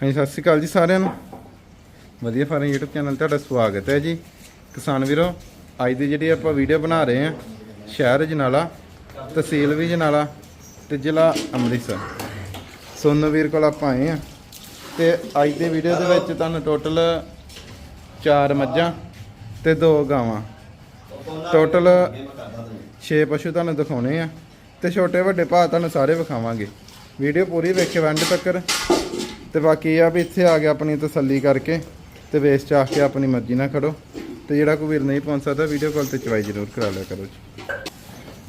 ਹਾਂਜੀ, ਸਤਿ ਸ਼੍ਰੀ ਅਕਾਲ ਜੀ ਸਾਰਿਆਂ ਨੂੰ। ਵਧੀਆ ਫਾਰਮ YouTube ਚੈਨਲ ਤੁਹਾਡਾ ਸਵਾਗਤ ਹੈ ਜੀ। ਕਿਸਾਨ ਵੀਰੋ, ਅੱਜ ਦੀ ਜਿਹੜੀ ਆਪਾਂ ਵੀਡੀਓ ਬਣਾ ਰਹੇ ਹਾਂ, ਸ਼ਹਿਰ ਜਨਾਲਾ, ਤਹਿਸੀਲ ਵੀ ਜਨਾਲਾ ਤੇ ਜ਼ਿਲ੍ਹਾ ਅੰਮ੍ਰਿਤਸਰ। ਸੋਨੂ ਵੀਰ ਕੋਲ ਆਪਾਂ ਆਏ ਹਾਂ ਤੇ ਅੱਜ ਦੀ ਵੀਡੀਓ ਦੇ ਵਿੱਚ ਤੁਹਾਨੂੰ ਟੋਟਲ 4 ਮੱਝਾਂ ਤੇ 2 ਗਾਵਾਂ। ਟੋਟਲ 6 ਪਸ਼ੂ ਤੁਹਾਨੂੰ ਦਿਖਾਉਣੇ ਆ ਤੇ ਛੋਟੇ ਵੱਡੇ ਭਾਅ ਤੁਹਾਨੂੰ ਸਾਰੇ ਵਿਖਾਵਾਂਗੇ। ਵੀਡੀਓ ਪੂਰੀ ਵੇਖਿਓ ਐਂਡ ਤੱਕ ਤੇ ਬਾਕੀ ਇਹ ਆ ਵੀ ਇੱਥੇ ਆ ਕੇ ਆਪਣੀ ਤਸੱਲੀ ਕਰਕੇ ਤੇ ਵੇਸ ਚਾਹ ਕੇ ਆਪਣੀ ਮਰਜ਼ੀ ਨਾਲ ਖੜੋ। ਤੇ ਜਿਹੜਾ ਕੋਈ ਵੀਰ ਨਹੀਂ ਪਹੁੰਚ ਸਕਦਾ ਵੀਡੀਓ ਕਾਲ ਤੇ ਚਵਾਈ ਜ਼ਰੂਰ ਕਰਾ ਲਿਆ ਕਰੋ ਜੀ।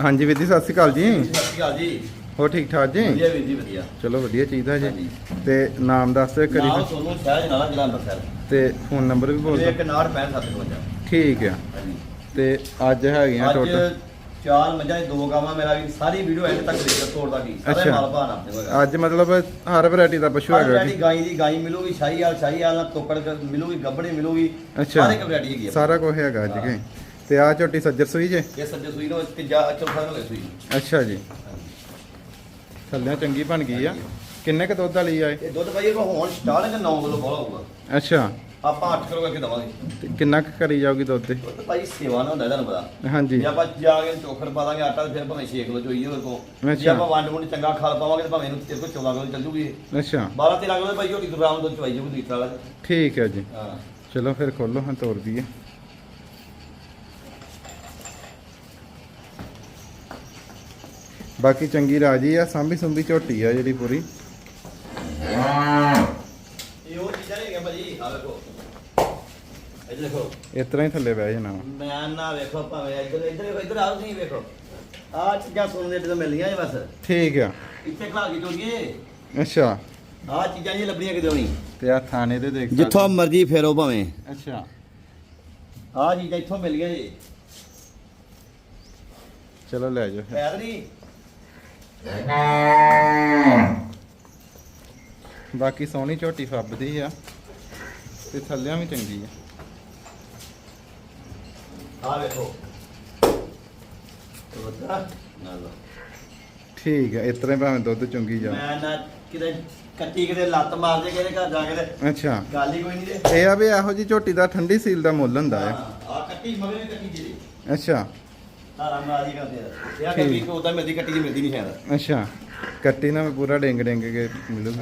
ਹਾਂਜੀ ਵੀਰ ਜੀ ਸਤਿ ਸ਼੍ਰੀ ਅਕਾਲ ਜੀ। ਸਤਿ ਸ਼੍ਰੀ ਅਕਾਲ ਜੀ। ਹੋ ਠੀਕ ਠਾਕ ਜੀ? ਵਧੀਆ ਵੀਰ ਜੀ ਵਧੀਆ। ਚਲੋ ਵਧੀਆ ਚਾਹੀਦਾ ਜੀ। ਤੇ ਨਾਮ ਦੱਸ ਦਿਓ ਨਾਮ ਕਰੀ ਸੋਨੂੰ ਸ਼ਹਿਜ ਨਾਲਾ ਜ਼ਿਲ੍ਹਾ ਅੰਮ੍ਰਿਤਸਰ। ਤੇ ਫੋਨ ਨੰਬਰ ਵੀ ਬੋਲ ਦਿਓ। ਇੱਕ ਨਾੜ 65 ਠੀਕ ਆ। ਤੇ ਅੱਜ ਹੈਗੀਆਂ ਅੱਜ ਟੋਟਲ ਚਾਰ ਮੱਝਾਂ ਤੇ ਦੋ ਗਾਵਾਂ ਮੇਰਾ ਵੀ ਸਾਰੀ ਵੀਡੀਓ ਐਂਡ ਤੱਕ ਦੇਖੋ ਤੋੜਦਾ ਕੀ ਸਾਰੇ ਅੱਛਾ। ਮਾਲ ਨਾ ਆਪਣੇ ਕੋਲ ਅੱਜ ਮਤਲਬ ਹਰ ਵੈਰਾਈਟੀ ਦਾ ਪਸ਼ੂ ਹੈਗਾ ਵੈਰਾਈਟੀ ਜੀ। ਗਾਈ ਦੀ ਗਾਈ ਮਿਲੂਗੀ ਸ਼ਾਹੀ ਵਾਲ ਸ਼ਾਹੀ ਵਾਲ ਨਾਲ ਤੋਕੜ ਕ- ਮਿਲੂਗੀ ਗੱਬੜੀ ਮਿਲੂਗੀ ਅੱਛਾ। ਸਾਰੇ ਇੱਕ ਵੈਰਾਈਟੀ ਹੈਗੀ ਆ। ਸਾਰਾ ਕੁਝ ਹੈਗਾ ਅੱਜ ਕੇ। ਤੇ ਆ ਝੋਟੀ ਸੱਜਰ ਸੂਈ ਜੇ? ਇਹ ਸੱਜੇ ਸੂਈ ਨੂੰ ਤੀਜਾ ਚੌਥਾ ਨੂੰ ਸੂਈ ਅੱਛਾ ਜੀ। ਥੱਲੇ ਚੰਗੀ ਬਣ ਗਈ ਆ। ਕਿੰਨੇ ਕ ਦੁੱਧ ਵਾਲੀ ਆ ਇਹ? ਇਹ ਦੁੱਧ ਭਾਈ ਕੋ ਹੁਣ ਸਟਾਰਟਿੰਗ 9 ਕਿਲੋ ਬੋਲਾ ਹੋਊਗਾ। ਅੱਛਾ। ਆਪਾਂ 8 ਕਿਲੋ ਕਰਕੇ ਦਵਾਂਗੇ। ਤੇ ਕਿੰਨਾ ਕੁ ਕਰੀ ਜਾਊਗੀ ਦੁੱਧ ਤੇ? ਦੁੱਧ ਭਾਈ ਸੇਵਾ ਨਾ ਹੁੰਦਾ ਤੁਹਾਨੂੰ ਪਤਾ। ਹਾਂਜੀ। ਜੇ ਆਪਾਂ ਜਾ ਕੇ ਚੋਖਰ ਪਾ ਦਾਂਗੇ ਆਟਾ ਤੇ ਫਿਰ ਭਾਵੇਂ 6 ਕਿਲੋ ਚੋਈ ਹੋਰ ਕੋ ਜੇ ਅੱਛਾ। ਆਪਾਂ ਵੰਡ ਵੰਡ ਚੰਗਾ ਖਾਲ ਪਾਵਾਂਗੇ ਤੇ ਭਾਵੇਂ ਇਹਨੂੰ ਤੇਰੇ ਕੋਲ 14 ਕਿਲੋ ਚੱਲ ਜੂਗੀ। ਅੱਛਾ। 12 13 ਕਿਲੋ ਭਾਈ ਝੋਟੀ ਗ੍ਰਾਮ ਦੁੱਧ ਚਵਾਈ ਜੂਗੀ ਲੀਟਰ ਵਾਲਾ। ਠੀਕ ਹੈ ਜੀ। ਹਾਂ। ਚਲੋ ਫਿਰ ਖੋਲੋ ਹਾਂ ਤੋੜ ਦਈਏ। ਬਾਕੀ ਚੰਗੀ ਰਾਜੀ ਆ ਸਾਂਭੀ ਸੁੰਭੀ ਝੋਟੀ ਆ ਜਿਹੜੀ ਪੂਰੀ ਇਹ ਉਹ ਚੀਜ਼ਾਂ ਨਹੀਂ ਹੈਗੀਆਂ ਭਾਜੀ ਆ ਵੇਖੋ ਇਹ ਦੇਖੋ। ਇਸ ਤਰ੍ਹਾਂ ਹੀ ਥੱਲੇ ਬਹਿ ਜਾਣਾ। ਮੈਂ ਨਾ ਵੇਖੋ ਭਾਵੇਂ ਇੱਧਰ ਇੱਧਰ ਵੇਖੋ, ਇੱਧਰ ਆਓ ਤੁਸੀਂ ਵੇਖੋ। ਆ ਚੀਜ਼ਾਂ ਸੁਣਨ ਦੇ ਤੇ ਮਿਲਦੀਆਂ ਜੀ ਬਸ। ਠੀਕ ਆ। ਇੱਥੇ ਖਲਾ ਕੇ ਜੋੜੀਏ ਅੱਛਾ। ਆ ਚੀਜ਼ਾਂ ਨਹੀਂ ਲੱਭਣੀਆਂ ਕਿਤੇ ਹੋਣੀ। ਤੇ ਆ ਥਾਣੇ ਦੇ ਦੇਖ ਜਿੱਥੋਂ ਮਰਜ਼ੀ ਫੇਰੋ ਭਾਵੇਂ। ਅੱਛਾ। ਆ ਚੀਜ਼ਾਂ ਇੱਥੋਂ ਮਿਲੀਆਂ ਜੀ। ਚਲੋ ਲੈ ਜਾਓ ਫਿਰ। ਖੈਰ ਨਹੀਂ। ਬਾਕੀ ਸੋਹਣੀ ਝੋਟੀ ਫੱਬਦੀ ਆ। ਤੇ ਥੱਲਿਆਂ ਵੀ ਚੰਗੀ ਆ। ਆ ਵੇਖੋ। ਤੋਤਾ ਨਾ ਲਓ। ਠੀਕ ਆ ਇਸ ਤਰ੍ਹਾਂ ਹੀ ਭਾਵੇਂ ਦੁੱਧ ਚੁੰਗੀ ਜਾ ਮੈਂ ਨਾ ਕਿਤੇ ਕੱਟੀ ਕਿਤੇ ਲੱਤ ਮਾਰ ਦੇ ਕਿਤੇ ਘਰ ਜਾ ਕੇ ਤੇ ਅੱਛਾ। ਗੱਲ ਹੀ ਕੋਈ ਨਹੀਂ ਦੇ ਇਹ ਆ ਵੀ ਇਹੋ ਜੀ ਝੋਟੀ ਦਾ ਠੰਡੀ ਸੀਲ ਦਾ ਮੁੱਲ ਹੁੰਦਾ ਹੈ। ਆ ਕੱਟੀ ਮਗਰੇ ਕੱਟੀ ਜਿਹੜੀ। ਅੱਛਾ। ਤਾਰਾ ਮਾਰੀ ਕਰਦੇ ਆ। ਇਹ। ਕੱਟੀ ਕੋ ਉਦਾਂ ਮਿਲਦੀ ਕੱਟੀ ਜੀ ਮਿਲਦੀ ਨਹੀਂ ਸ਼ਾਇਦ ਅੱਛਾ। ਕੱਟੀ ਵੀ ਪੂਰਾ ਡਿੰਗ ਡਿੰਗ ਕੇ ਮਿਲੂਗੀ।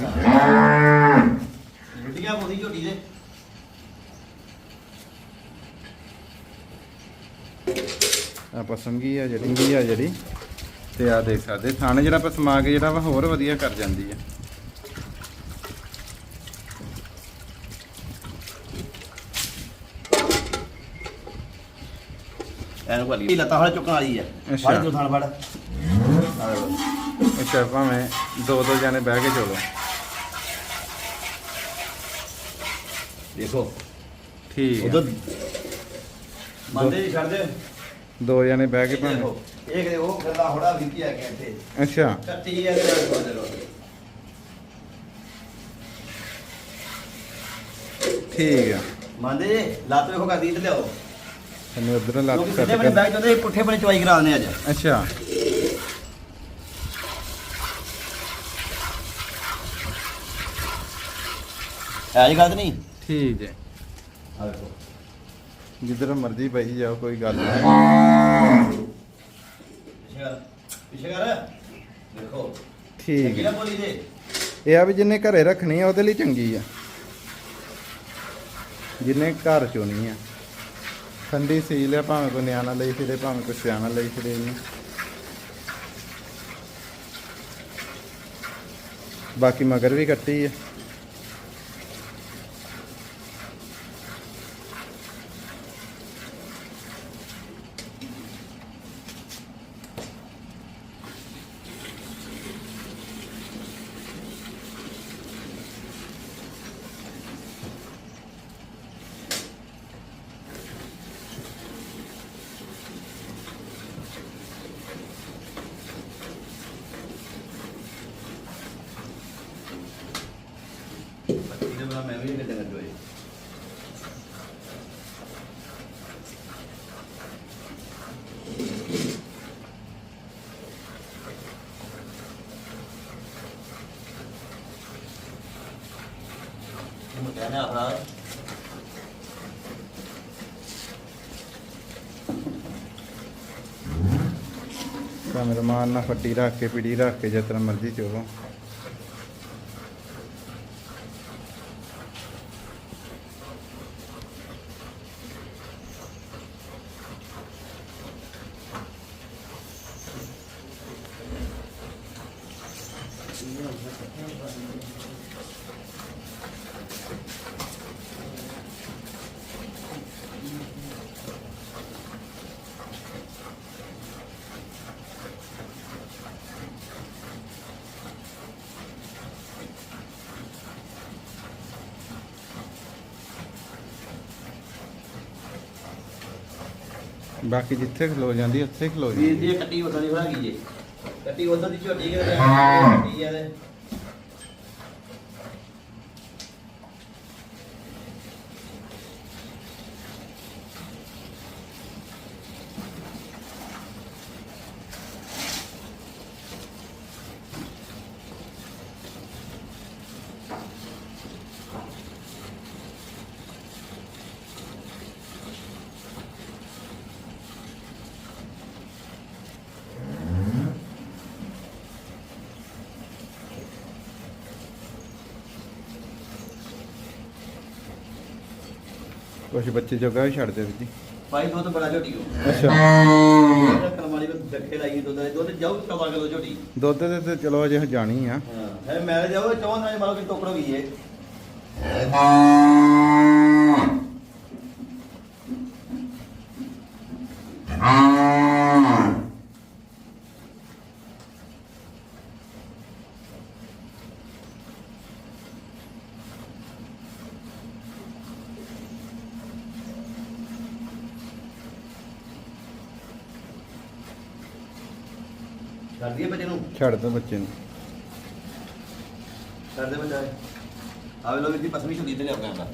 ਰੁੱਟੀਆਂ ਪਾਉਂਦੀ ਝੋਟੀ ਦੇ। ਆ ਪਸੰਗੀ ਆ ਜਿਹੜੀ ਵੀ ਆ ਜਿਹੜੀ ਤੇ ਆ ਦੇਖ ਸਕਦੇ ਥਾਣੇ ਜਿਹੜਾ ਆਪਾਂ ਸਮਾ ਕੇ ਜਿਹੜਾ ਵਾ ਹੋਰ ਵਧੀਆ ਕਰ ਜਾਂਦੀ ਆ। ਐਨ ਕੋਲੀ ਇਹ ਲੱਤਾਂ ਹੜ ਚੁੱਕਣ ਵਾਲੀ ਆ। ਅੱਛਾ। ਫੜ ਜੋ ਥਾਣ ਫੜ। ਆ ਲਓ। ਅੱਛਾ ਭਾਵੇਂ ਦੋ ਦੋ ਜਾਣੇ ਬਹਿ ਕੇ ਚਲੋ। ਦੇਖੋ। ਠੀਕ ਆ। ਉਧਰ। ਮੰਦੇ ਜੀ ਛੱਡ ਦੇ। ਦੋ ਜਾਣੇ ਬਹਿ ਕੇ ਭਾਵੇਂ। ਇਹ ਕਿਤੇ ਉਹ ਖੱਲਾ ਹੋੜਾ ਵੀ ਕੀ ਆ ਕੇ ਇੱਥੇ। ਅੱਛਾ। ਕੱਟੀ ਆ ਕੇ ਨਾਲ ਦੇ ਲੋ ਠੀਕ ਆ। ਮੰਦੇ ਜੀ ਲੱਤ ਵੇਖੋ ਕਰਦੀ ਤੇ ਲਿਆਓ। ਇਹਨੂੰ ਉਧਰੋਂ ਲੱਤ ਲੋਕੀ ਸਿੱਧੇ ਬਣੇ ਬੈਠ ਜਾਂਦੇ ਪੁੱਠੇ ਬਣੇ ਚਵਾਈ ਕਰਾ ਦਿੰਦੇ ਅੱਜ। ਅੱਛਾ। ਐ ਜੀ ਗੱਲ ਨਹੀਂ? ਠੀਕ ਹੈ। ਆ ਵੇਖੋ। ਜਿੱਧਰ ਮਰਜ਼ੀ ਬਹੀ ਜਾਓ ਕੋਈ ਗੱਲ ਨਹੀਂ। ਪਿੱਛੇ ਕਰ ਪਿੱਛੇ ਕਰ। ਦੇਖੋ ਠੀਕ ਕਿਹੜਾ ਹੈ। ਬੋਲੀ ਦੇ ਇਹ ਆ ਵੀ ਜਿੰਨੇ ਘਰੇ ਰੱਖਣੀ ਆ ਉਹਦੇ ਲਈ ਚੰਗੀ ਆ। ਜਿੰਨੇ ਘਰ ਚੋਣੀ ਆ। ਠੰਡੀ ਸੀਲ ਆ ਭਾਵੇਂ ਕੋਈ ਨਿਆਣਾ ਲਈ ਫਿਰੇ ਭਾਵੇਂ ਕੋਈ ਸਿਆਣਾ ਲਈ ਫਿਰੇ ਇਹਨੂੰ। ਬਾਕੀ ਮਗਰ ਵੀ ਕੱਟੀ ਆ ਇਹਦੇ ਨਾਲ ਮੈਂ ਵੀ ਕਿਤੇ ਨਾ ਜੋਏ ਮੈਂ ਕਹਿਣਾ ਕੈਮਰਾਮਾਨ ਨਾਲ ਫੱਟੀ ਰੱਖ ਕੇ ਪੀੜੀ ਰੱਖ ਕੇ ਜਿਸ ਤਰ੍ਹਾਂ ਮਰਜ਼ੀ ਚੋਵੋ। ਬਾਕੀ ਜਿੱਥੇ ਖਲੋ ਜਾਂਦੀ ਉੱਥੇ ਖਲੋ ਵੀਰ ਜਾਂਦੀ ਜੀ ਇਹ ਕੱਟੀ ਉਦਾਂ ਦੀ ਬਣਾ ਗਈ ਜੇ ਕੱਟੀ ਉਦਾਂ ਦੀ ਝੋਟੀ ਕਿਤੇ ਕੱਟੀ ਆ ਤੇ ਕੁਝ ਬੱਚੇ ਜੋਗਾ ਵੀ ਛੱਡ ਦੇ ਵੀਰ ਜੀ ਭਾਈ ਦੁੱਧ ਬੜਾ ਝੋਟੀ ਕੋ ਅੱਛਾ। ਕਰਮਾਲੀ ਕੋ ਜੱਕੇ ਲਾਈ ਦੁੱਧ ਦੇ। ਦੁੱਧ ਜਾਊ ਕਮਾ ਕਿਲੋ ਝੋਟੀ। ਦੁੱਧ ਦੇ ਤੇ ਚਲੋ ਅਜੇ ਜਾਣੀ ਆ। ਹਾਂ ਹੈ ਮੈਂ ਜਾਊ ਚੌਂ ਨਾਲ ਕਿ ਟੋਕੜੋ ਗਈ ਏ। ਦਈਏ ਬੱਚੇ ਨੂੰ? ਛੱਡ ਦੋ ਬੱਚੇ ਨੂੰ। ਕਰਦੇ ਬੱਚਾ ਆਵੇ ਲੋ ਵੀਰ ਜੀ ਪਸਮੀ ਝੋਟੀ ਤੇ ਲਿਆ ਕਹਿੰਦਾ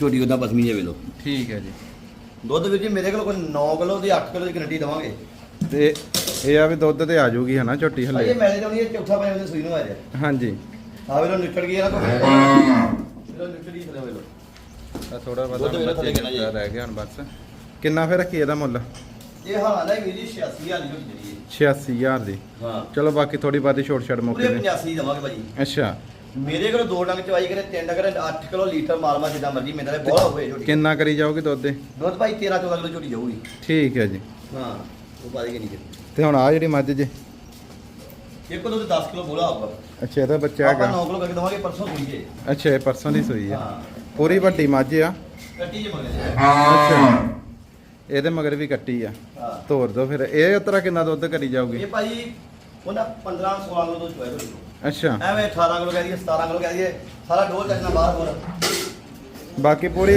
ਝੋਟੀ ਉਹਦਾ ਪਸਮੀ ਜੇ ਵੇ ਲੋ ਠੀਕ ਹੈ ਜੀ। ਦੁੱਧ ਵੀਰ ਜੀ ਮੇਰੇ ਕੋਲ ਕੋਈ 9 ਕਿਲੋ ਦੀ 8 ਕਿਲੋ ਦੀ ਗਰੰਟੀ ਦਵਾਂਗੇ। ਤੇ ਇਹ ਆ ਵੀ ਦੁੱਧ ਤੇ ਆ ਜਾਊਗੀ ਹਨਾ ਅਜੇ ਹਲੇ। ਮੈਲੇ ਲਾਉਣੀ ਹੈ ਚੌਥਾ ਪੰਜ ਵਜੇ ਸੂਈ ਨੂੰ ਆ ਜਾ। ਹਾਂਜੀ। ਆਵੇ ਲੋ ਨਿਕਲ ਗਈ ਨਾ ਕੋਈ। ਲੋ ਨਿਕਲ ਗਈ ਥਲੇ ਵੇ ਲੋ ਆ ਥੋੜਾ ਬਹੁਤਾ? ਦਾ ਰਹਿ ਗਿਆ ਹੁਣ ਬਸ। ਕਿੰਨਾ ਫਿਰ ਰੱਖੀ ਇਹਦਾ ਮੁੱਲ? ਇਹ ਹਾਲਾਂ ਦਾ ਵੀਰ ਜੀ 86000 ਦੀ ਝੋਟੀ ਜਿਹੜੀ 86000 ਦੀ। ਹੈ। ਹਾਂ ਚਲੋ ਬਾਕੀ ਥੋੜੀ ਬਾਤੀ ਛੋਟ ਛੜ ਪੂਰੇ ਮੌਕੇ ਤੇ 85 ਦਵਾਂਗੇ ਭਾਜੀ। ਅੱਛਾ। ਮੇਰੇ ਕੋਲ ਦੋ ਡੰਗ ਚਵਾਈ ਕਰੇ ਤਿੰਨ ਡੰਗ ਕਰੇ 8 ਕਿਲੋ ਲੀਟਰ ਮਾਲਮਾ ਜਿੱਦਾਂ ਮਰਜ਼ੀ ਮੇਰੇ ਨਾਲ ਬਹੁਤ ਹੋਏ ਝੋਟੀ। ਕਿੰਨਾ ਕਰੀ ਜਾਓਗੇ ਦੁੱਧ ਦੇ ਦੁੱਧ ਭਾਈ 13 14 ਕਿਲੋ ਝੋਟੀ ਜਾਊਗੀ। ਠੀਕ ਹੈ ਜੀ। ਹਾਂ ਉਹ ਪਾ ਦੇਗੇ ਨਹੀਂ ਤੇ ਹੁਣ ਆ ਜਿਹੜੀ ਮੱਝ ਜੇ? ਇੱਕ ਦੁੱਧ 10 ਕਿਲੋ ਬੋਲਾ ਆਊਗਾ ਅੱਛਾ ਇਹਦਾ ਬੱਚਾ ਆਪਾਂ ਹੈਗਾ। 9 ਕਿਲੋ ਕਰਕੇ ਦਵਾਂਗੇ ਪਰਸੋਂ ਸੂਈ ਜੇ। ਅੱਛਾ ਇਹ ਪਰਸੋਂ ਦੀ ਸੂਈ ਆ। ਹਾਂ। ਪੂਰੀ ਵੱਡੀ ਮੱਝ ਆ। ਕੱਟੀ ਜੇ ਮਗਲੇ ਅੱਛਾ। ਇਹਦੇ ਮਗਰ ਵੀ ਕੱਟੀ ਆ। ਹਾਂ। ਤੋਰ ਦੋ ਫਿਰ। ਇਹ ਉਤਰਾ ਕਿੰਨਾ ਦੁੱਧ ਕਰੀ ਜਾਊਗੀ? ਇਹ ਭਾਈ ਉਹਨਾਂ 15 16 ਕਿਲੋ ਦੁੱਧ ਚੁਆਇਆ ਤੁਹਾਡੇ ਅੱਛਾ। ਐਵੇਂ 18 ਕਿਲੋ ਕਹਿ ਦਈਏ 17 ਕਿਲੋ ਕਹਿ ਦਈਏ ਸਾਰਾ ਡੋਲ ਚੱਕਣਾ ਬਾਹਰ ਹੋਰ। ਬਾਕੀ ਪੂਰੀ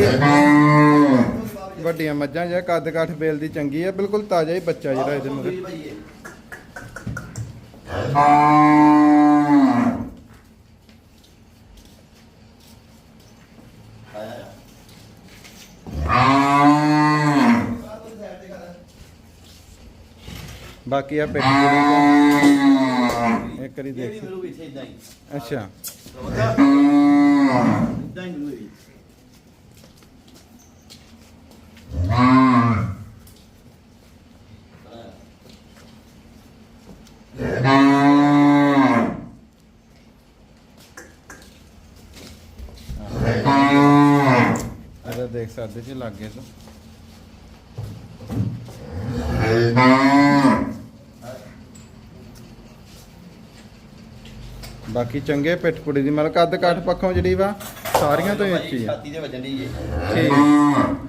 ਵੱਡੀਆਂ ਮੱਝਾਂ ਜਿਹੜਾ ਕੱਦ ਕਾਠ ਬੇਲ ਦੀ ਚੰਗੀ ਆ ਬਿਲਕੁਲ ਤਾਜ਼ਾ ਹੀ ਬੱਚਾ ਜਿਹੜਾ ਇਹਦੇ ਮਗਰ। ਭਾਈ ਇਹ। ਆਇਆ। ਬਾਕੀ ਆ ਦਾ ਇੱਕ ਵਾਰੀ ਦੇਖ। ਮਿਲੂਗੀ ਇੱਥੇ ਇਦਾਂ ਹੀ। ਅੱਛਾ। ਇਦਾਂ ਹੀ ਮਿਲੂਗੀ। ਇਹਦਾ ਦੇਖ ਸਕਦੇ ਜੀ ਲੱਗੇ ਤੋਂ। ਬਾਕੀ ਚੰਗੇ ਪਿੱਠ ਪੁੜੀ ਦੀ ਮਤਲਬ ਕੱਦ ਕਾਠ ਪੱਖੋਂ ਜਿਹੜੀ ਵਾ ਸਾਰੀਆਂ ਤੋਂ ਹੀ ਉੱਚੀ ਆ। ਛਾਤੀ ਦੇ ਵੱਜਣ ਦੀ ਏ। ਠੀਕ।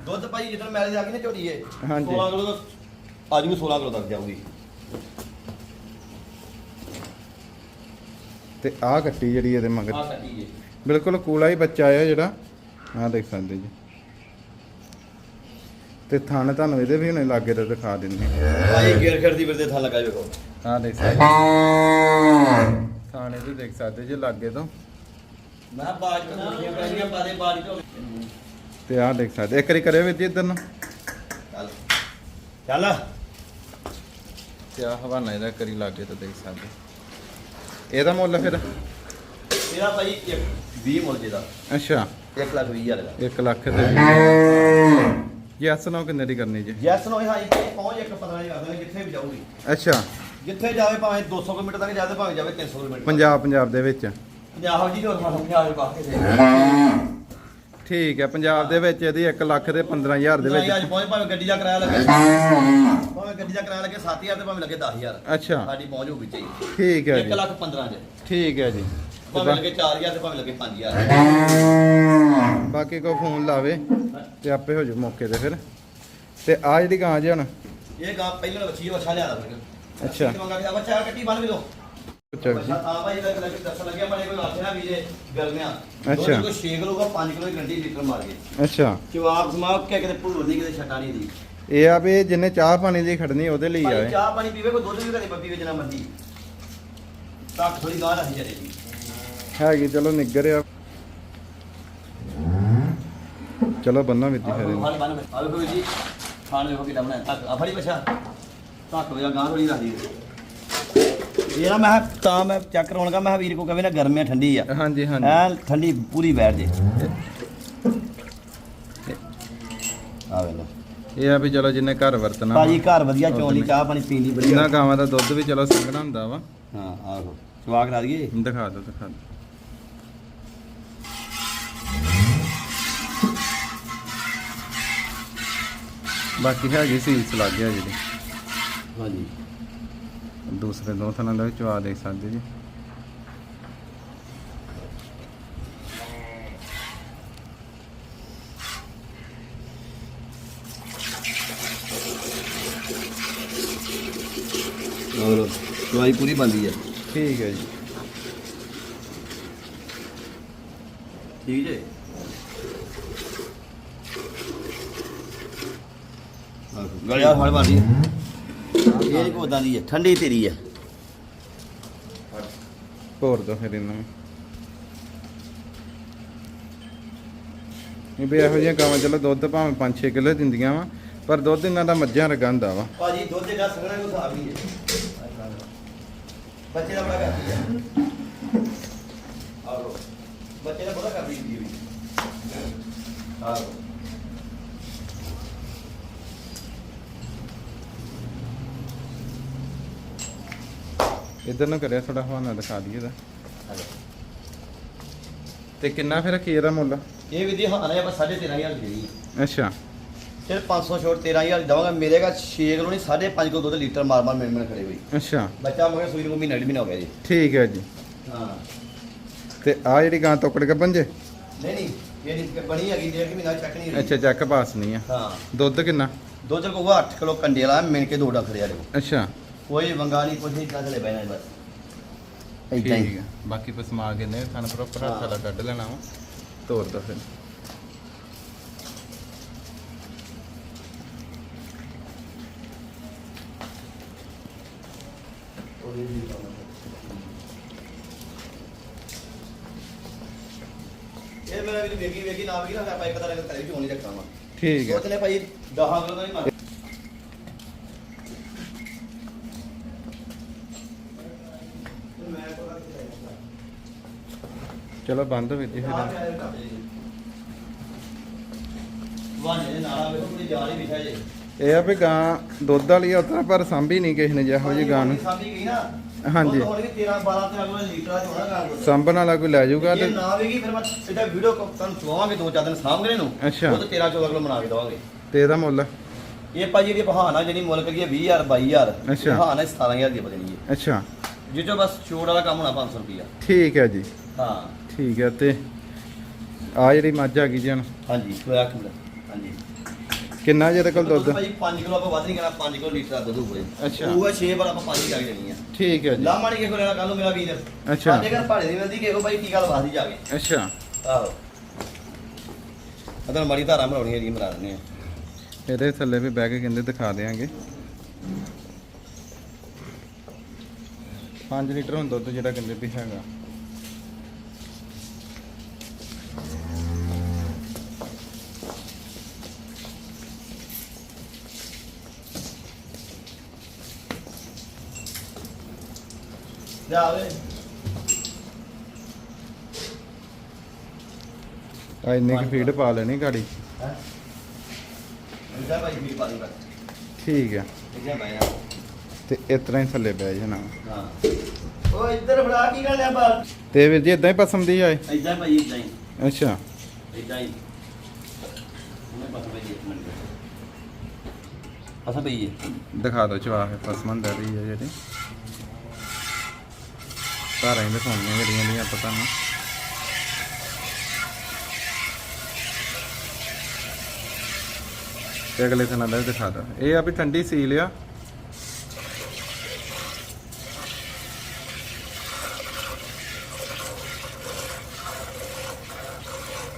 ਦੁੱਧ ਭਾਈ ਜਿੱਦਣ ਮੈਲੇ ਜਾ ਕੇ ਨਾ ਝੋਟੀ ਏ ਹਾਂਜੀ। 16 ਕਿਲੋ ਦਾ ਅੱਜ ਵੀ 16 ਕਿਲੋ ਤੱਕ ਜਾਊਗੀ। ਤੇ ਆਹ ਕੱਟੀ ਜਿਹੜੀ ਇਹਦੇ ਆ ਮਗਰ ਕੱਟੀ ਏ। ਬਿਲਕੁਲ ਕੂਲਾ ਹੀ ਬੱਚਾ ਆ ਜਿਹੜਾ। ਆਹ ਦੇਖ ਸਕਦੇ ਜੀ। ਤੇ ਥਣ ਤੁਹਾਨੂੰ ਇਹਦੇ ਵੀ ਹੁਣੇ ਲਾਗੇ ਤੇ ਦਿਖਾ ਦਿੰਦੇ ਭਾਈ ਗੇਰ ਖੜਦੀ ਫਿਰਦੇ ਥਾਂ ਲਗਾ ਵੇਖੋ। ਆਹ ਦੇਖ ਸਕਦੇ ਥਣ ਇਹਦੇ ਦੇਖ ਸਕਦੇ ਜੀ ਲਾਗੇ ਤੋਂ। ਮੈਂ ਬਾਜ ਤੋਂ ਮੁੱਠੀਆਂ ਪੈਣੀਆਂ ਪਾਦੇ ਬਾਜ ਤੋਂ ਤੇ ਆਹ ਦੇਖ ਸਕਦੇ ਇੱਕ ਵਾਰੀ ਕਰਿਓ ਵੀਰ ਜੀ ਇੱਧਰ ਨੂੰ। ਚੱਲ। ਚੱਲ। ਤੇ ਆਹ ਹਵਾਨਾ ਇਹਦਾ ਕਰੀ ਲਾਗੇ ਤੋਂ ਦੇਖ ਸਕਦੇ। ਇਹਦਾ ਮੁੱਲ ਫਿਰ? ਇਹਦਾ ਭਾਈ 20 ਮੁੱਲ ਜਿਹਦਾ। ਅੱਛਾ। 1 ਲੱਖ 20 ਹਜ਼ਾਰ ਦਾ। 1 ਲੱਖ ਤੇ ਯੈਸ ਨੋ ਕਿੰਨੇ ਦੀ ਕਰਨੀ ਜੀ? ਜੈਸ ਨੂੰ ਹਾਂ ਇੱਥੇ ਪਹੁੰਚ ਇੱਕ 15 ਹਜ਼ਾਰ ਦਾ ਜਿੱਥੇ ਵੀ ਜਾਊਗੀ। ਅੱਛਾ। ਜਿੱਥੇ ਜਾਵੇ ਭਾਵੇਂ 200 ਕਿਲੋਮੀਟਰ ਤੱਕ ਜਾਵੇ ਭਾਵੇਂ ਜਾਵੇ 300 ਕਿਲੋਮੀਟਰ। ਪੰਜਾਬ ਪੰਜਾਬ ਦੇ ਵਿੱਚ। ਪੰਜਾਬ ਜੀ ਹੋਰ ਮਾਸਾ ਪੰਜਾਬ ਪਾਸੇ ਦੇ ਠੀਕ ਹੈ ਪੰਜਾਬ ਦੇ ਵਿੱਚ ਇਹਦੀ 1 ਲੱਖ ਤੇ 15000 ਦੇ ਅੱਜ ਵਿੱਚ ਪਹੁੰਚ ਭਾਵੇਂ ਗੱਡੀ ਦਾ ਕਿਰਾਇਆ ਲੱਗੇ। ਭਾਵੇਂ ਗੱਡੀ ਦਾ ਕਿਰਾਇਆ ਲੱਗੇ 7000 ਤੇ ਭਾਵੇਂ ਲੱਗੇ 10000 ਅੱਛਾ। ਸਾਡੀ ਪਹੁੰਚ ਹੋਊਗੀ ਚਾਹੀਦੀ ਠੀਕ ਹੈ 1 ਜੀ। ਲੱਖ 15 ਚ ਠੀਕ ਹੈ ਜੀ। ਭਾਵੇਂ ਲੱਗੇ 4000 ਤੇ ਭਾਵੇਂ ਲੱਗੇ 5000 ਬਾਕੀ ਕੋ ਫੋਨ ਲਾਵੇ ਤੇ ਆਪੇ ਹੋ ਜਾਊ ਮੌਕੇ ਤੇ ਫਿਰ। ਤੇ ਆ ਜਿਹੜੀ ਗਾਂ ਜੀ ਹੁਣ। ਇਹ ਗਾਂ ਪਹਿਲਾਂ ਵੱਛੀ ਵੱਛਾ ਲਿਆਦਾ ਫਿਰ। ਅੱਛਾ। ਅੱਛਾ ਜੀ। ਬੱਚਾ ਤਾਂ ਭਾਈ ਲੱਗ ਲੱਗ ਦੱਸਣ ਲੱਗਿਆ ਬੜੇ ਕੋਈ ਆਖੇ ਨਾ ਵੀ ਜੇ ਗਰਮੀਆਂ ਅੱਛਾ। ਕੋਈ 6 ਕਿਲੋ ਦਾ 5 ਕਿਲੋ ਦੀ ਗੰਢੀ ਲੀਟਰ ਮਾਰ ਗਏ ਅੱਛਾ। ਜਵਾਬ ਸਮਾ ਕੇ ਕਿਤੇ ਭੂਰ ਨਹੀਂ ਕਿਤੇ ਛਟਾ ਨਹੀਂ ਦੀ। ਇਹ ਆ ਵੀ ਜਿੰਨੇ ਚਾਹ ਪਾਣੀ ਦੀ ਖੜਨੀ ਉਹਦੇ ਲਈ ਭਾਈ ਆਏ ਚਾਹ ਪਾਣੀ ਪੀਵੇ ਕੋਈ ਦੁੱਧ ਵੀ ਘਰੇ ਪੱਪੀ ਵੇਚਣਾ ਮਰਦੀ ਤੱਕ ਥੋੜੀ ਗਾਹ ਰੱਖੀ ਜਾਏ ਜੀ ਹੈਗੀ ਚਲੋ ਨਿੱਗਰ ਆ। ਚਲੋ ਬੰਨਾ ਵਿੱਦੀ ਫਿਰ ਇਹਨੂੰ। ਹਾਲ ਬੰਨ। ਆਵੇ ਕੋਈ ਜੀ ਖਾਣ ਵੇਖੋ ਕਿਦਾਂ ਬਣਾਇਆ ਤੱਕ ਆ ਫੜੀ ਬੱਚਾ ਤੱਕ ਵੇ ਗਾਹ ਥੋੜੀ ਰੱਖੀ ਇਹ ਨਾ ਮੈਂ ਤਾਂ ਮੈਂ ਚੈੱਕ ਕਰਾਉਣਗਾ ਮੈਂ ਕਿਹਾ ਵੀਰ ਕੋ ਨਾ ਗਰਮੀ ਆ ਠੰਡੀ ਆ। ਹਾਂਜੀ ਹਾਂਜੀ। ਐ ਠੰਡੀ ਪੂਰੀ ਬੈਠ ਜੇ। ਆ ਵੇ ਲੋ ਇਹ ਆ ਵੀ ਚਲੋ ਜਿੰਨੇ ਘਰ ਵਰਤਣਾ। ਭਾਜੀ ਘਰ ਵਧੀਆ ਚੋਣ ਲਈ ਚਾਹ ਪਾਣੀ ਪੀਣ ਵਧੀਆ। ਇਹਨਾਂ ਗਾਵਾਂ ਦਾ ਦੁੱਧ ਵੀ ਚਲੋ ਸੰਘਣਾ ਹੁੰਦਾ ਵਾ। ਹਾਂ ਆਹੋ। ਚਵਾ ਕਰਾ ਦਈਏ। ਦਿਖਾ ਦਿਓ ਦਿਖਾ ਦਿਓ। ਬਾਕੀ ਹੈਗੀ ਸੀਲਸ ਲੱਗ ਗਿਆ ਜੀ ਹਾਂਜੀ। ਦੂਸਰੇ ਦੋ ਥਾਂ ਦਾ ਵੀ ਚਵਾ ਦੇਖ ਸਕਦੇ ਜੀ। ਹੋਰ ਚਵਾਈ ਪੂਰੀ ਬੰਦੀ ਹੈ ਠੀਕ ਹੈ ਜੀ। ਠੀਕ ਜੇ? ਗਲਿਆ ਫੜ ਮਾਰਦੀ ਇਹ ਨਹੀਂ ਕੋਦਾਂ ਦੀ ਹੈ ਠੰਡੀ ਤੇਰੀ ਹੈ ਹੋਰ ਦੋ ਫਿਰ ਇਹਨਾਂ ਨੂੰ। ਇਹ ਵੀ ਇਹੋ ਜਿਹੀਆਂ ਗਾਵਾਂ ਚਲੋ ਦੁੱਧ ਭਾਵੇਂ 5-6 ਕਿਲੋ ਦਿੰਦੀਆਂ ਵਾ ਪਰ ਦੁੱਧ ਇਹਨਾਂ ਦਾ ਮੱਝਾਂ ਵਰਗਾ ਹੁੰਦਾ ਵਾ। ਭਾਜੀ ਦੁੱਧ ਦੇ ਸੰਗਣਾ ਕੋ ਹਿਸਾਬ ਨਹੀਂ ਹੈ ਬੱਚੇ ਦਾ ਬੜਾ ਕਰਦੀ ਹੈ ਆਹੋ ਬੱਚੇ ਦਾ ਬੜਾ ਕਰਦੀ ਹੈ ਆਹੋ ਇਧਰ ਨੂੰ ਕਰਿਆ ਥੋੜਾ ਹਵਾਨਾ ਦਿਖਾ ਦਈਏ ਦਾ ਤੇ ਕਿੰਨਾ ਫਿਰ ਅਖੀਰ ਦਾ ਮੁੱਲ? ਇਹ ਵੀ ਦੀ ਹਾਂ ਨੇ ਬਸ 13500 ਦੀ ਦੇਣੀ ਅੱਛਾ। ਸਿਰਫ 500 ਛੋੜ 13000 ਦੀ ਦਵਾਂਗਾ। ਮੇਰੇ ਘਰ 6 ਕਿਲੋ ਨਹੀਂ 5.5 ਕਿਲੋ ਦੁੱਧ ਲੀਟਰ ਮਾਰ ਮਾਰ ਮਿਲ ਮਿਲ ਖੜੇ ਹੋਈ ਅੱਛਾ। ਬੱਚਾ ਮਗਰ ਸੂਈ ਨੂੰ ਮਹੀਨਾ ਡੇਢ ਮਹੀਨਾ ਹੋ ਗਿਆ ਜੀ। ਠੀਕ ਹੈ ਜੀ। ਹਾਂ। ਤੇ ਆ ਜਿਹੜੀ ਗਾਂ ਤੋਕੜ ਕੇ ਪੰਜੇ ਨਹੀਂ ਨਹੀਂ। ਇਹ ਨਹੀਂ ਬਣੀ ਹੈਗੀ ਡੇਢ ਮਹੀਨਾ ਚੱਕ ਨਹੀਂ ਰਹੀ। ਅੱਛਾ ਚੱਕ ਪਾਸ ਨਹੀਂ ਆ। ਹਾਂ। ਦੁੱਧ ਕਿੰਨਾ? ਦੁੱਧ ਕਹੂਗਾ 8 ਕਿਲੋ ਕੰਡੇ ਵਾਲਾ ਮਿਣ ਕੇ ਦੋ ਡੱਖ ਰਿਆ ਅੱਛਾ। ਕੋਈ ਵੰਗਾ ਨਹੀਂ ਕੁਝ ਨਹੀਂ ਕਾਹਦੇ ਬੈਣਾ ਬਸ। ਇਦਾਂ ਹੀ। ਬਾਕੀ ਪਸਮਾ ਕੇ ਨੇ ਸਾਨੂੰ ਪ੍ਰੋਪਰ ਹੱਥ ਕੱਢ ਲੈਣਾ ਵਾ। ਤੋੜ ਦੋ ਫਿਰ। ਇਹ ਮੇਰਾ ਵੀ ਵੇਗੀ ਵੇਗੀ ਨਾ ਵੇਗੀ ਨਾ ਆਪਾਂ ਇੱਕ ਤਰ੍ਹਾਂ ਦਾ ਕਰੇ ਵੀ ਹੋਣੀ ਰੱਖਾਂ ਵਾ। ਠੀਕ ਹੈ ਸੋਚਨੇ ਭਾਈ 10 ਕਿਲੋ ਦਾ ਨਹੀਂ ਮਾਰ ਚਲੋ ਬੰਦ ਵਿੱਚ ਹੀ ਫਿਰ। ਵਾਹਨੇ ਦੇ ਨਾਲ ਵੇਖੋ ਪੂਰੀ ਜਾਲ ਹੀ ਵਿਛਾ ਜੇ ਇਹ ਆ ਵੀ ਗਾਂ ਦੁੱਧ ਵਾਲੀ ਆ ਉਤਰਾ ਪਰ ਸਾਂਭੀ ਨਹੀਂ ਕਿਸੇ ਨੇ ਜਿਹੋ ਜੀ ਗਾਂ ਨੂੰ। ਸਾਡੀ ਗਈ ਨਾ। ਹਾਂਜੀ। ਉਹ ਹੁਣ ਵੀ 13 12 13 ਕਿਲੋ ਲੀਟਰ ਚ ਹੋਣਾ ਗਾਂ ਦੁੱਧ। ਸਾਂਭਣ ਵਾਲਾ ਕੋਈ ਲੈ ਜਾਊਗਾ ਜੇ ਤੇ ਨਾ ਵੇਗੀ ਫਿਰ ਮੈਂ ਸਿੱਧਾ ਵੀਡੀਓ ਤੁਹਾਨੂੰ ਚਵਾਵਾਂਗੇ ਦੋ ਚਾਰ ਦਿਨ ਸਾਹਮਣੇ ਨੂੰ। ਅੱਛਾ। ਉਹ ਤੇ 13 14 ਕਿਲੋ ਬਣਾ ਕੇ ਦਵਾਂਗੇ। ਤੇ ਇਹਦਾ ਮੁੱਲ? ਇਹ ਭਾਜੀ ਦੀ ਬਹਾਨਾ ਜਿਹੜੀ ਮੁੱਲ ਕਰੀਏ 20000 22000 ਅੱਛਾ। ਬਹਾਨਾ 17000 ਦੀ ਬਦਲੀ ਹੈ ਅੱਛਾ। ਜਿੱਚੋ ਬਸ ਛੋੜ ਵਾਲਾ ਕੰਮ ਹੋਣਾ 500 ਰੁਪਿਆ ਠੀਕ ਹੈ ਜੀ। ਹਾਂ। ਠੀਕ ਹੈ ਤੇ ਆ ਜਿਹੜੀ ਮੱਝ ਆ ਗਈ ਜੀ ਹੁਣ। ਹਾਂਜੀ ਕਿੰਨਾ ਹਾਂਜੀ। ਕਿੰਨਾ ਜਿਹਦੇ ਕੋਲ ਦੁੱਧ? ਭਾਜੀ 5 ਕਿਲੋ ਆਪਾਂ ਵੱਧ ਨਹੀਂ ਕਰਨਾ 5 ਕਿਲੋ ਲੀਟਰ ਦਾ ਦੁੱਧ ਹੋਵੇ ਅੱਛਾ। ਹੋਊਗਾ 6 ਵਾਰ ਆਪਾਂ 5 ਚੱਕ ਦੇਣੀ ਆ। ਠੀਕ ਹੈ ਜੀ। ਲਾਮਾ ਨਹੀਂ ਕਿਸੇ ਕੋਲ ਕੱਲ ਨੂੰ ਮੇਰਾ ਵੀਰ। ਅੱਛਾ। ਸਾਡੇ ਘਰ ਭਾੜੇ ਦੀ ਮਿਲਦੀ ਕਿ ਭਾਈ ਕੀ ਗੱਲ ਵਾਸੀ ਜਾ ਕੇ। ਅੱਛਾ। ਆਹੋ। ਅਦਰ ਮੜੀ ਧਾਰਾ ਬਣਾਉਣੀ ਹੈ ਜੀ ਬਣਾ ਦਿੰਦੇ ਆ। ਇਹਦੇ ਥੱਲੇ ਵੀ ਬਹਿ ਕੇ ਕਹਿੰਦੇ ਦਿਖਾ ਦੇਾਂਗੇ 5 ਲੀਟਰ ਹੁਣ ਦੁੱਧ ਜਿਹੜਾ ਕਹਿੰਦੇ ਵੀ ਹੈਗਾ। ਜਾ ਵੇ ਆ ਇੰਨੀ ਕੁ ਫੀਡ ਪਾ ਲੈਣੀ ਗਾੜੀ। ਹੈ? ਇਹਦਾ ਭਾਈ ਵੀ ਪਾ ਦੀ ਬਸ। ਠੀਕ ਆ। ਇਹਦਾ ਮੈਂ ਤੇ ਇਸ ਤਰ੍ਹਾਂ ਹੀ ਥੱਲੇ ਬਹਿ ਜਾਣਾ। ਹਾਂ। ਉਹ ਇੱਧਰ ਫੜਾ ਕੀ ਗੱਲ ਆ ਬਾਲ ਤੇ ਵੀਰ ਜੀ ਇਦਾਂ ਹੀ ਪਸੰਦ ਆਏ ਇਦਾਂ ਭਾਈ ਇਦਾਂ ਹੀ। ਅੱਛਾ। ਇਦਾਂ ਹੀ। ਉਹਨੇ ਬਸ ਭਾਈ ਇੱਕ ਮਿੰਟ। ਅਸਾਂ ਭਈ ਦਿਖਾ ਦਿਓ ਚਵਾ ਪਸੰਦ ਆ ਰਹੀ ਹੈ ਜਿਹੜੀ। ਸਾਰਾ ਹੀ ਦਿਖਾਉਣੀਆਂ ਜਿਹੜੀਆਂ ਦੀਆਂ ਪਤਾ ਨਾ ਤੇ ਅਗਲੇ ਦਿਨ ਦਾ ਵੀ ਦਿਖਾ ਇਹ ਆ ਵੀ ਠੰਡੀ ਸੀਲ ਆ।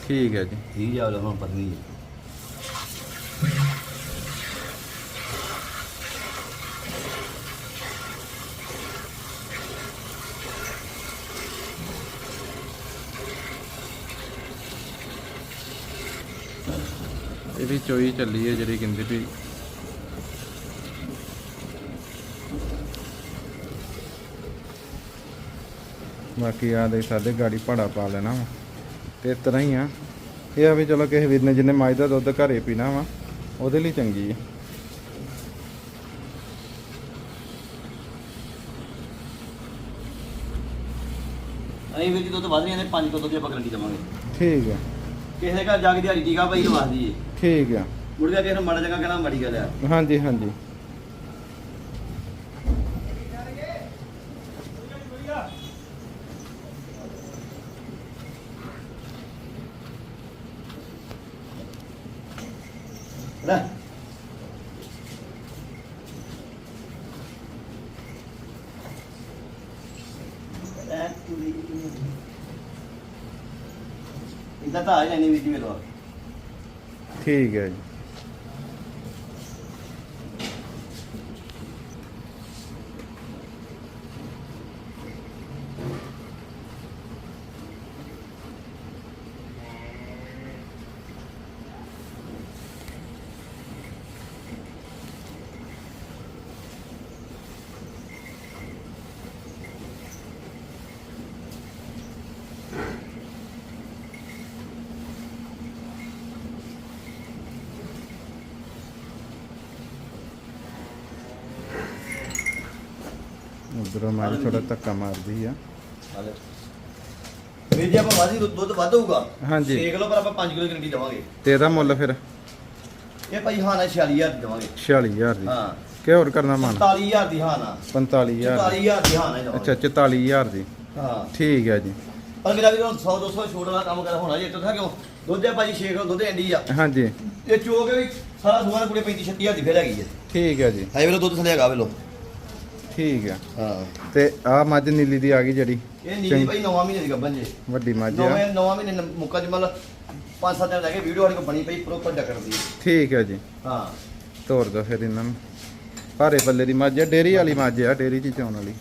ਠੀਕ ਹੈ ਜੀ। ਠੀਕ ਜਾ ਹੁਣ ਪਤਨੀ ਇਹ ਵੀ ਚੋਈ ਚੱਲੀ ਹੈ ਜਿਹੜੀ ਕਹਿੰਦੇ ਵੀ ਬਾਕੀ ਆ ਦੇ ਸਾਡੇ ਗਾੜੀ ਭਾੜਾ ਪਾ ਲੈਣਾ ਵਾ। ਤੇ ਇਸ ਤਰ੍ਹਾਂ ਹੀ ਆ। ਇਹ ਆ ਵੀ ਚਲੋ ਕਿਸੇ ਵੀਰ ਨੇ ਜਿਹਨੇ ਮੱਝ ਦਾ ਦੁੱਧ ਘਰੇ ਪੀਣਾ ਵਾ ਉਹਦੇ ਲਈ ਚੰਗੀ ਹੈ ਅਸੀਂ ਵੀਰ ਜੀ ਦੁੱਧ ਵੱਧ ਰਹੀਆਂ ਨੇ 5 ਤੋਂ ਦੁੱਧ ਆਪਾਂ ਗਰੰਟੀ ਦੇਵਾਂਗੇ। ਠੀਕ ਹੈ ਕਿਸੇ ਦੇ ਘਰ ਜਾ ਕੇ ਦਿਹਾੜੀ ਟੀਕਾ ਭਾਈ ਲਵਾ ਦਈਏ। ਠੀਕ ਆ। ਮੁੜ ਕੇ ਕਿਸੇ ਨੂੰ ਮਾੜਾ ਚੰਗਾ ਕਹਿਣਾ ਮਾੜੀ ਗੱਲ ਆ। ਹਾਂਜੀ ਹਾਂਜੀ। ਲੈ। ਇੰਦਾ ਤਾਂ ਆ ਹੀ ਨਹੀਂ ਵੀਰ ਜੀ ਮੇਰੇ ਕੋਲ। ਠੀਕ ਹੈ ਜੀ ਉਧਰੋਂ ਮਾਰ ਥੋੜਾ ਧੱਕਾ ਮਾਰਦੀ ਆ। ਵੀਰ ਜੀ ਆਪਾਂ ਵਾਦੀ ਦੁੱਧ ਵੱਧ ਹੋਊਗਾ? ਹਾਂਜੀ। ਛੇ ਕਿਲੋ ਪਰ ਆਪਾਂ 5 ਕਿਲੋ ਗਰੰਟੀ ਦੇਵਾਂਗੇ। ਤੇ ਇਹਦਾ ਮੁੱਲ ਫਿਰ? ਇਹ ਭਾਈ ਹਾਂ ਨਾ 46000 ਦੀ ਦੇਵਾਂਗੇ। 46000 ਦੀ। ਹਾਂ। ਕਿ ਹੋਰ ਕਰਨਾ ਮਨ? 47000 ਦੀ ਹਾਂ ਨਾ 45000 44000 ਦੀ ਹਾਂ ਨਾ ਹੀ ਅੱਛਾ ਦੇਵਾਂਗੇ 44000 ਦੀ। ਹਾਂ। ਠੀਕ ਹੈ ਜੀ। ਪਰ ਮੇਰਾ ਵੀਰ 100 200 ਛੋਟ ਵਾਲਾ ਕੰਮ ਕਰ ਹੋਣਾ ਜੀ। ਇੱਥੋਂ ਕਿਉਂ? ਦੁੱਧ ਹੈ ਭਾਜੀ 6 ਕਿਲੋ ਦੁੱਧ ਐਂਡੀ ਆ। ਹਾਂਜੀ। ਇਹ ਚੋਕ ਵੀ ਸਾਰਾ ਸੁਆਰ ਕੁੜੇ 35 36000 ਦੀ ਫੇਰ ਹੈਗੀ ਹੈ ਠੀਕ ਹੈ ਜੀ। ਹਾਈ ਵੇਲੋ ਦੁੱਧ ਥੱਲੇ ਹੈਗਾ ਵੇਲੋ ਠੀਕ ਹੈ ਹਾਂ। ਤੇ ਆ ਮੱਝ ਨੀਲੀ ਦੀ ਆ ਗਈ ਜਿਹੜੀ। ਇਹ ਨੀਲੀ। ਭਾਈ ਨੌਵਾਂ ਮਹੀਨੇ ਦੀ ਗੱਬਨ ਜੇ। ਵੱਡੀ ਮੱਝ ਆ। ਨੌਵੇਂ ਨੌਵਾਂ ਮਹੀਨੇ ਨ- ਮੁੱਕਾ ਜਮਲ ਪੰਜ ਸੱਤ ਦਿਨ ਰਹਿ ਗਏ ਵੀਡੀਓ ਵਾਲੀ ਕੋ ਬਣੀ ਪਈ ਪ੍ਰੋਪਰ ਡਕਰ ਦੀ। ਠੀਕ ਹੈ ਜੀ। ਹਾਂ। ਤੋੜ ਦੋ ਫਿਰ ਇਹਨਾਂ ਨੂੰ। ਭਾਰੇ ਪੱਲੇ ਦੀ ਮੱਝ ਆ ਡੇਰੀ ਵਾਲੀ ਮੱਝ ਆ ਡੇਰੀ ਚ ਚੌਣ ਵਾਲੀ।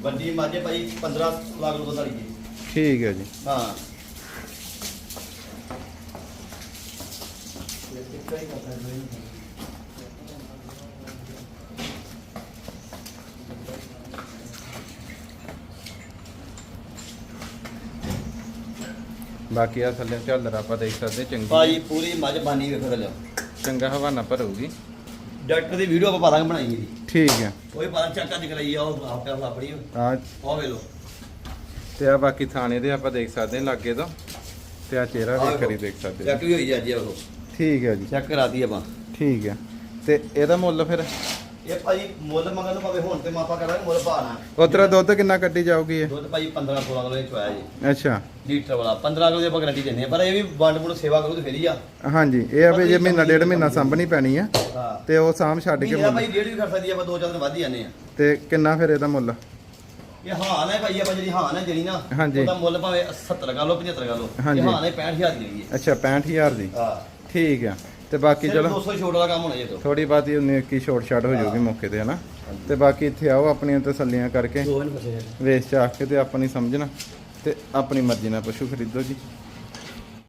ਵੱਡੀ ਮਾਝੇ ਭਾਈ 15 ਲੱਖ ਰੁਪਏ ਵਾਲੀ ਠੀਕ ਹੈ ਜੀ। ਹਾਂ। ਬਾਕੀ ਆ ਥੱਲੇ ਝੱਲਰ ਆਪਾਂ ਦੇਖ ਸਕਦੇ ਚੰਗੀ ਭਾਈ ਪੂਰੀ ਮੱਝ ਬਾਨੀ ਵੇਖੋ ਥੱਲੇ। ਚੰਗਾ ਹਵਾਨਾ ਭਰੂਗੀ। ਡਾਕਟਰ ਦੀ ਵੀਡੀਓ ਆਪਾਂ ਪਾ ਦਾਂਗੇ ਬਣਾਈ ਇਹਦੀ। ਠੀਕ ਹੈ। ਕੋਈ ਪਤਾ ਚੱਕ ਅੱਜ ਕਰਾਈ ਆ ਉਹ ਆਪੇ ਆਪ ਆਪਣੀ। ਆ ਉਹ ਵੇ ਲੋ ਤੇ ਆ ਬਾਕੀ ਥਾਣੇ ਦੇ ਆਪਾਂ ਦੇਖ ਸਕਦੇ ਹਾਂ ਲਾਗੇ ਤੋਂ। ਤੇ ਆ ਚਿਹਰਾ ਵੀ ਕਰੀ ਦੇਖ ਸਕਦੇ ਚੱਕ ਹਾਂ। ਵੀ ਹੋਈ ਅੱਜ ਉਹ ਠੀਕ ਹੈ ਜੀ। ਚੈੱਕ ਕਰਾਤੀ ਆਪਾਂ। ਠੀਕ ਹੈ। ਤੇ ਇਹਦਾ ਮੁੱਲ ਫਿਰ? ਇਹ ਭਾਈ ਮੁੱਲ ਮੰਗਣ ਨੂੰ ਭਾਵੇਂ ਹੁਣ ਤੇ ਮਾਪਾ ਕਰਾਂਗੇ ਮੁੱਲ ਭਾਣਾ ਉਤਰਾ ਦੁੱਧ ਕਿੰਨਾ ਕੱਢੀ ਜਾਊਗੀ ਇਹ? ਦੁੱਧ ਭਾਈ 15 16 ਕਿਲੋ ਚ ਆਇਆ ਜੀ। ਅੱਛਾ। ਲੀਟਰ ਵਾਲਾ। 15 ਕਿਲੋ ਦੀ ਆਪਾਂ ਗਰੰਟੀ ਦਿੰਦੇ ਆ ਪਰ ਇਹ ਵੀ ਵੰਡ ਮੁੜ ਸੇਵਾ ਕਰੂ ਤੇ ਫੇਰ ਹੀ ਆ। ਹਾਂਜੀ ਇਹ ਆ ਵੀ ਜੇ ਮਹੀਨਾ ਡੇਢ ਮਹੀਨਾ ਸੰਭਣੀ ਪੈਣੀ ਆ ਤੇ ਉਹ ਸਾਂਭ ਛੱਡ ਕੇ ਮੁੱਲ। ਭਾਈ ਡੇਢ ਵੀ ਕਰ ਸਕਦੀ ਆ, ਆਪਾਂ ਦੋ ਚਾਰ ਦਿਨ ਵੱਧ ਹੀ ਜਾਂਦੇ ਆ। ਤੇ ਕਿੰਨਾ ਫਿਰ ਇਹਦਾ ਮੁੱਲ? ਇਹ ਹਾਂ ਹੈ ਭਾਈ ਆਪਾਂ ਜਿਹੜੀ ਹਾਂ ਹੈ ਜਿਹੜੀ ਨਾ। ਉਹਦਾ ਮੁੱਲ ਭਾਵੇਂ 70 ਕਰ ਲਓ 75 ਕਰ ਲਓ। ਇਹ ਹਾਂ ਹੈ 65000 ਦੀ ਹੈ। ਅੱਛਾ 65000 ਦੀ। ਹਾਂ। ਠੀਕ ਆ। ਤੇ ਬਾਕੀ ਚਲੋ। 200 ਛੋਟ ਵਾਲਾ ਕੰਮ ਹੋਣਾ ਜੇ ਤੋਂ। ਥੋੜੀ ਬਾਤੀ ਉਨੀ ਕੀ ਛੋਟ ਛਾਟ ਹੋ ਜਾਊਗੀ ਮੌਕੇ ਤੇ ਹਨਾ? ਤੇ ਬਾਕੀ ਇੱਥੇ ਆਓ ਆਪਣੀਆਂ ਤਸੱਲੀਆਂ ਕਰਕੇ। ਦੋ ਇਹਨੂੰ ਫਸੇ ਵੇਚ ਚਾਖ ਕੇ ਤੇ ਆਪਣੀ ਸਮਝਣਾ। ਤੇ ਆਪਣੀ ਮਰਜ਼ੀ ਨਾਲ ਪਸ਼ੂ ਖਰੀਦੋ ਜੀ।